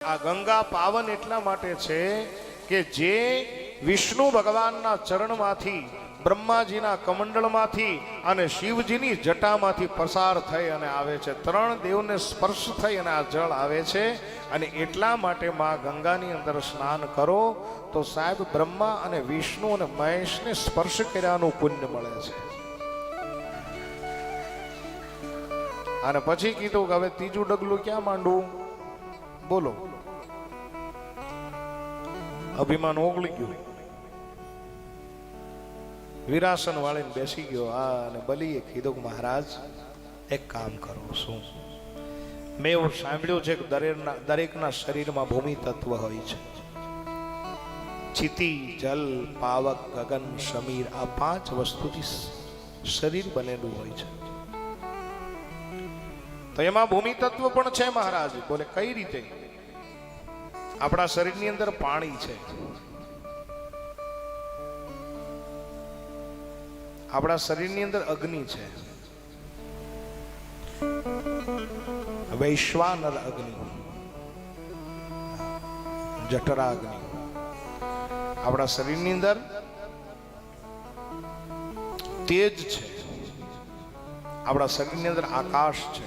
આ ગંગા પાવન એટલા માટે છે કે જે વિષ્ણુ ભગવાનના ચરણમાંથી, બ્રહ્માજીના કમંડળમાંથી અને શિવજીની જટામાંથી પસાર થઈ અને આવે છે. ત્રણ દેવને સ્પર્શ થઈ અને આ જળ આવે છે અને એટલા માટે માં ગંગાની અંદર સ્નાન કરો તો સાહેબ બ્રહ્મા અને વિષ્ણુ અને મહેશને સ્પર્શ કર્યાનું પુણ્ય મળે છે. અને પછી કીધું કે હવે ત્રીજું ડગલું ક્યાં માંડવું? બોલો. અભિમાન ઓગળી ગયું. વિરાસન વાળીને બેસી ગયો. આ અને બલીએ કીધું કે મહારાજ, એક કામ કરો, શું? મેં એવું સાંભળ્યું છે કે દરેકના દરેકના શરીરમાં ભૂમિ તત્વ હોય છે. ચિતિ, જલ, પાવક, ગગન, સમીર, આ પાંચ વસ્તુથી શરીર બનેલું હોય છે. તો એમાં ભૂમિ તત્વ પણ છે મહારાજ. બોલે, કઈ રીતે? આપણા શરીરની અંદર પાણી છે. આપણા શરીરની અંદર અગ્નિ છે. વૈશ્વાનર અગ્નિ. જઠરા અગ્નિ. આપણા શરીરની અંદર તેજ છે. આપણા શરીરની અંદર આકાશ છે.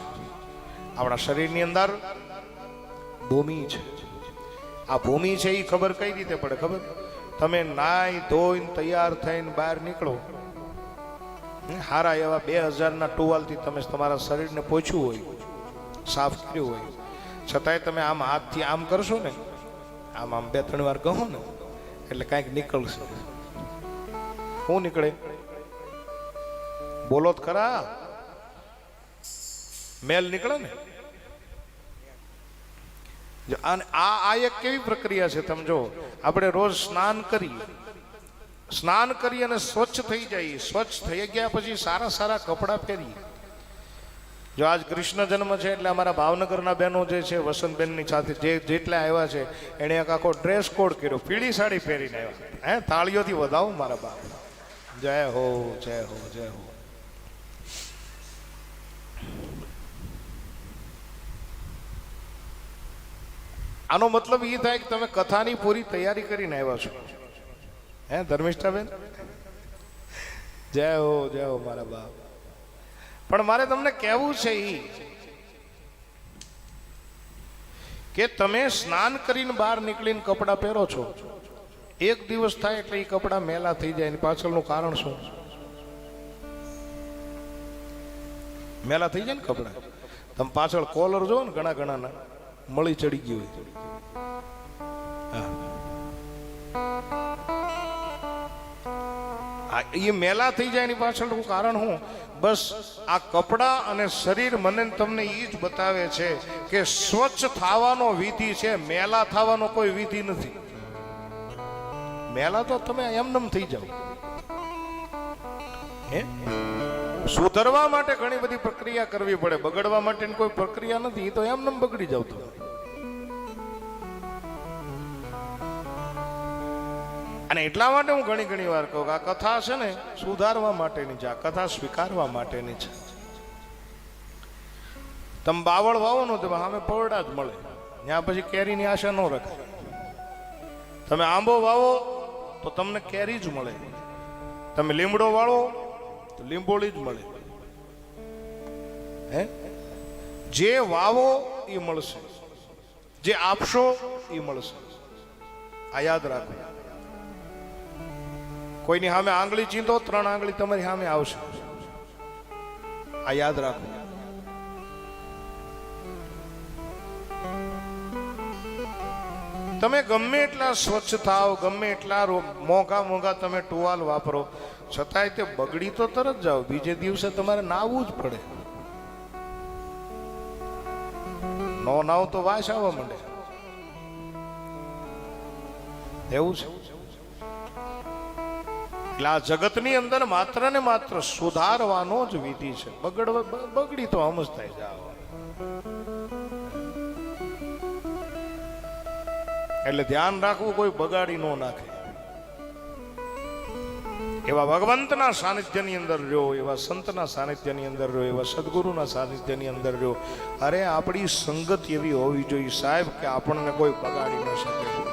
આપણા શરીરની અંદર ભૂમિ છે. આ ભૂમિ છે એ ખબર કઈ રીતે પડે ખબર? તમે નાય ધોઈને તૈયાર થઈને બહાર નીકળો. હારા એવા બે હજારના ટુવાલથી તમે તમારા શરીરને પોછ્યું હોય, સાફ કર્યું હોય. છતાંય તમે આમ હાથથી આમ કરશો ને, આમ આમ બે, ત્રણ વાર કહો ને, એટલે કાંઈક નીકળશે. શું નીકળે? બોલો ખરા. મેલ નીકળે ને? આને- આ આ એક કેવી પ્રક્રિયા છે તમે જો આપણે રોજ સ્નાન કરીએ. સ્નાન કરી અને સ્વચ્છ થઈ જઈએ. સ્વચ્છ થઈ ગયા પછી સારા સારા કપડાં પહેરીએ. જો આજ કૃષ્ણ જન્મ છે એટલે અમારા ભાવનગરના બહેનો જે છે, વસંતબેનની સાથે જે જેટલા આવ્યા છે, એણે એક આખો ડ્રેસ કોડ કર્યો. પીળી સાડી પહેરીને આવ્યા. હે, તાળીઓથી વધાવો મારા બાપ. જય હો જય હો જય હો. આનો મતલબ એ થાય કે તમે કથાની પૂરી તૈયારી કરીને આવ્યા છો. હે, ધર્મિષ્ઠાબેન? જય હો જય હો મારા બાપ. પણ મારે તમને કહેવું છે એ કે તમે સ્નાન કરીને બહાર નીકળીને કપડાં પહેરો છો. એક દિવસ થાય એટલે એ કપડાં મેલા થઈ જાય એની પાછળનું કારણ શું? મેલા થઈ જાય ને કપડાં? તમે પાછળ કોલર જો ને ઘણા ઘણા મળી ચડી ગયું એ મેલા થઈ જાય એની પાછળનું કારણ શું બસ આ કપડાં અને શરીર મને તમને એ જ બતાવે છે કે સ્વચ્છ થવાનો વિધિ છે, મેલા થવાનો કોઈ વિધિ નથી. મેલા તો તમે એમનેમ થઈ જાઓ. હે? સુધરવા માટે ઘણી બધી પ્રક્રિયા કરવી પડે. બગડવા માટેની કોઈ પ્રક્રિયા નથી એ તો એમનેમ બગડી જાવ અને એટલા માટે હું ઘણી ઘણી વાર કહું કે આ કથા છે ને સુધારવા માટેની છે, આ કથા સ્વીકારવા માટેની છે. તમે બાવળ વાવો ને તો સામે પવડા જ મળે. ત્યાં પછી કેરીની આશા ન રખાય તમે આંબો વાવો તો તમને કેરી જ મળે. તમે લીમડો વાળો તો લીંબોળી જ મળે. હે? જે વાવો એ મળશે. જે આપશો એ મળશે. આ યાદ રાખો. કોઈની સામે આંગળી ચીંધો, ત્રણ આંગળી તમારી સામે આવશે. આ યાદ રાખો. તમે ગમે એટલા સ્વચ્છ થાવ ગમે એટલા મોંઘા મોંઘા તમે ટુવાલ વાપરો, છતાંય તે બગડી તો તરત જાઓ, બીજે દિવસે તમારે નાવું જ પડે. નો નાવ તો વાસ આવવા માંડે. એવું છે? એટલે આ જગતની અંદર માત્ર ને માત્ર સુધારવાનો જ વિધિ છે. બગડ બગડી તો હમ જ થાય જાઓ એટલે ધ્યાન રાખવું કોઈ બગાડી ન નાખે. એવા ભગવંતના સાનિધ્યની અંદર રહ્યો, એવા સંતના સાનિધ્યની અંદર રહ્યો, એવા સદગુરુના સાનિધ્યની અંદર રહ્યો. અરે આપણી સંગત એવી હોવી જોઈએ સાહેબ કે આપણને કોઈ બગાડી ન શકે.